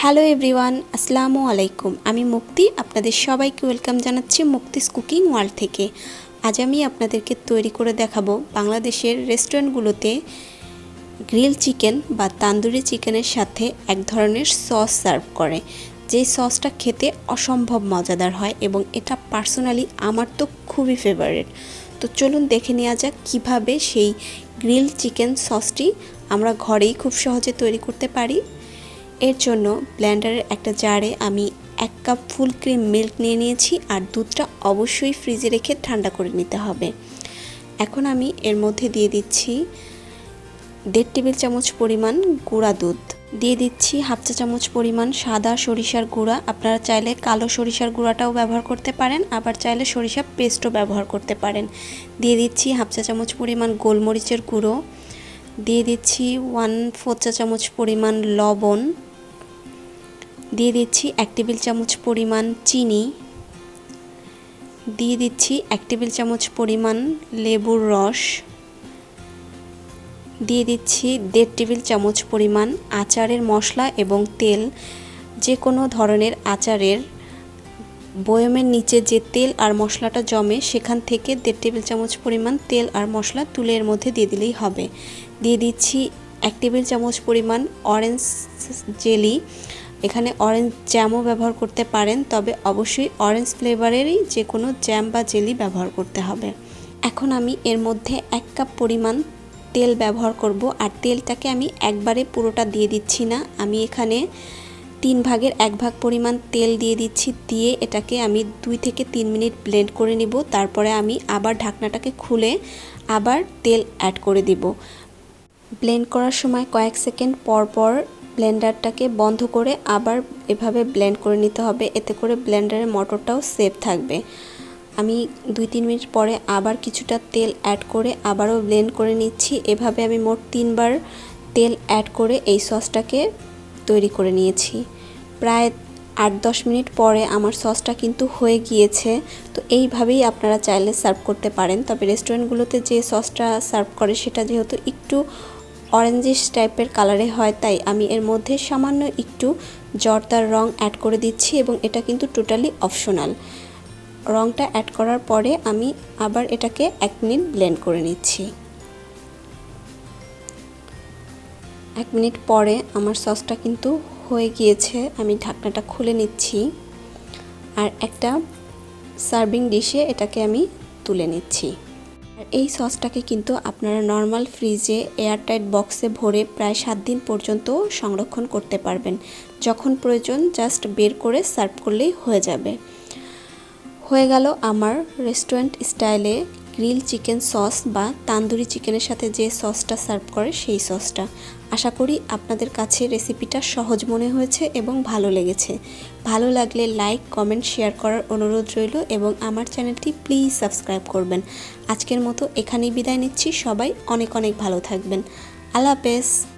Hello everyone আসসালামু আলাইকুম আমি মুক্তি, আপনাদের সবাইকে ওয়েলকাম জানাচ্ছি মুক্তিস কুকিং ওয়ার্ল্ড থেকে। আজ আমি আপনাদেরকে তৈরি করে দেখাবো বাংলাদেশের রেস্টুরেন্টগুলোতে গ্রিল চিকেন বা তান্দুরি চিকেনের সাথে এক ধরনের সস সার্ভ করে। যে সসটা খেতে অসম্ভব মজাদার হয় এবং এটা পার্সোনালি আমার তো খুবই ফেভারিট তো চলুন দেখে নেওয়া যাক কীভাবে সেই গ্রিল চিকেন সসটি আমরা ঘরেই খুব সহজে তৈরি করতে পারি। এর জন্য ব্ল্যান্ডারের একটা জারে আমি এক কাপ ফুল ক্রিম মিল্ক নিয়ে নিয়েছি আর দুধটা অবশ্যই ফ্রিজে রেখে ঠান্ডা করে নিতে হবে। এখন আমি এর মধ্যে দিয়ে দিচ্ছি দেড় টেবিল চামচ পরিমাণ গুঁড়া দুধ। দিয়ে দিচ্ছি হাফ চা চামচ পরিমাণ সাদা সরিষার গুঁড়া। আপনারা চাইলে কালো সরিষার গুঁড়াটাও ব্যবহার করতে পারেন, আবার চাইলে সরিষার পেস্টও ব্যবহার করতে পারেন। দিয়ে দিচ্ছি হাফ চা চামচ পরিমাণ গোলমরিচের গুঁড়ো। দিয়ে দিচ্ছি ওয়ান ফোর চা চামচ পরিমাণ লবণ। দিয়ে দিচ্ছি এক টেবিল চামচ পরিমাণ চিনি। দিয়ে দিচ্ছি এক টেবিল চামচ পরিমাণ লেবুর রস। দিয়ে দিচ্ছি দেড় টেবিল চামচ পরিমাণ আচারের মশলা এবং তেল। যে কোনো ধরনের আচারের বয়মের নিচে যে তেল আর মশলাটা জমে, সেখান থেকে দেড় টেবিল চামচ পরিমাণ তেল আর মশলা তুলে এর মধ্যে দিয়ে দিলেই হবে। দিয়ে দিচ্ছি এক টেবিল চামচ পরিমাণ অরেঞ্জ জেলি। এখানে অরেঞ্জ জ্যামও ব্যবহার করতে পারেন, তবে অবশ্যই অরেঞ্জ ফ্লেভারেরই যে কোনো জ্যাম বা জেলি ব্যবহার করতে হবে। এখন আমি এর মধ্যে এক কাপ পরিমাণ তেল ব্যবহার করব, আর তেলটাকে আমি একবারে পুরোটা দিয়ে দিচ্ছি না। আমি এখানে তিন ভাগের এক ভাগ পরিমাণ তেল দিয়ে দিচ্ছি, দিয়ে এটাকে আমি দুই থেকে তিন মিনিট ব্লেন্ড করে নিব। তারপরে আমি আবার ঢাকনাটাকে খুলে আবার তেল অ্যাড করে দিব। ব্লেন্ড করার সময় কয়েক সেকেন্ড পর পর ব্লেন্ডারটাকে বন্ধ করে আবার এভাবে ব্লেন্ড করে নিতে হবে। এতে করে ব্লেন্ডারের মোটরটাও সেফ থাকবে। আমি দুই তিন মিনিট পরে আবার কিছুটা তেল অ্যাড করে আবারও ব্লেন্ড করে নিচ্ছি। এভাবে আমি মোট তিনবার তেল অ্যাড করে এই সসটাকে তৈরি করে নিয়েছি। প্রায় আট দশ মিনিট পরে আমার সসটা কিন্তু হয়ে গিয়েছে। তো এইভাবেই আপনারা চাইলে সার্ভ করতে পারেন। তবে রেস্টুরেন্টগুলোতে যে সসটা সার্ভ করে সেটা যেহেতু একটু অরেঞ্জিশ টাইপের কালারে হয়, তাই আমি এর মধ্যে সামান্য একটু জর্দার রং অ্যাড করে দিচ্ছি এবং এটা কিন্তু টোটালি অপশনাল রংটা অ্যাড করার পরে আমি আবার এটাকে এক মিনিট ব্লেন্ড করে নিচ্ছি। এক মিনিট পরে আমার সসটা কিন্তু হয়ে গিয়েছে, আমি ঢাকনাটা খুলে নিচ্ছি। আর একটা সার্ভিং ডিশে এটাকে আমি তুলে নিচ্ছি। এই সসটাকে কিন্তু আপনারা নর্মাল ফ্রিজে এয়ারটাইট বক্সে ভরে প্রায় সাত দিন পর্যন্ত সংরক্ষণ করতে পারবেন। যখন প্রয়োজন জাস্ট বের করে সার্ভ করলেই হয়ে যাবে। হয়ে গেল আমার রেস্টুরেন্ট স্টাইলে গ্রিল চিকেন সস বা তান্দুরি চিকেনের সাথে যে সসটা সার্ভ করে সেই সসটা। আশা করি আপনাদের কাছে রেসিপিটা সহজ মনে হয়েছে এবং ভালো লেগেছে। ভালো লাগলে লাইক, কমেন্ট, শেয়ার করার অনুরোধ রইল এবং আমার চ্যানেলটি প্লিজ সাবস্ক্রাইব করবেন। আজকের মতো এখানেই বিদায় নিচ্ছি। সবাই অনেক অনেক ভালো থাকবেন। আল্লাহ হাফেজ।